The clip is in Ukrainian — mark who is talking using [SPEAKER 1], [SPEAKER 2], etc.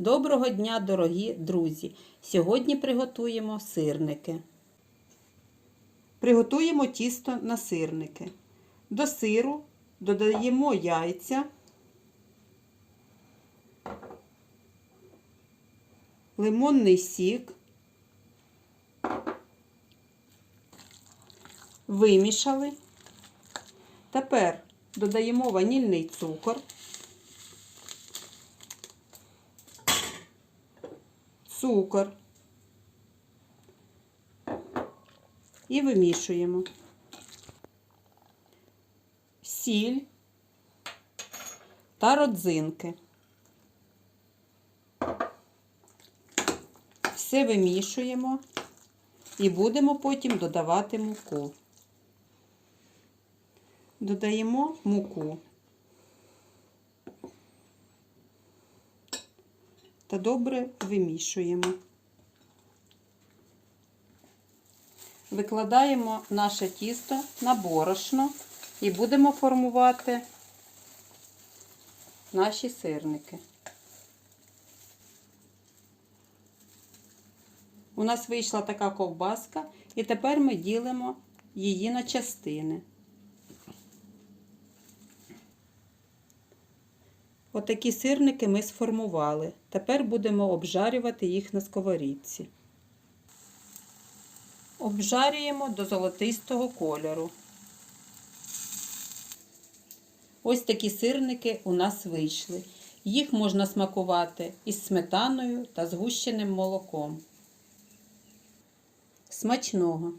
[SPEAKER 1] Доброго дня, дорогі друзі! Сьогодні приготуємо сирники. Приготуємо тісто на сирники. До сиру додаємо яйця, лимонний сік, вимішали. Тепер додаємо ванільний цукор. Цукор і вимішуємо сіль та родзинки. Все вимішуємо і будемо потім додавати муку. Додаємо муку. Та добре вимішуємо. Викладаємо наше тісто на борошно і будемо формувати наші сирники. У нас вийшла така ковбаска, і тепер ми ділимо її на частини. Отакі сирники ми сформували. Тепер будемо обжарювати їх на сковорідці. Обжарюємо до золотистого кольору. Ось такі сирники у нас вийшли. Їх можна смакувати із сметаною та згущеним молоком. Смачного!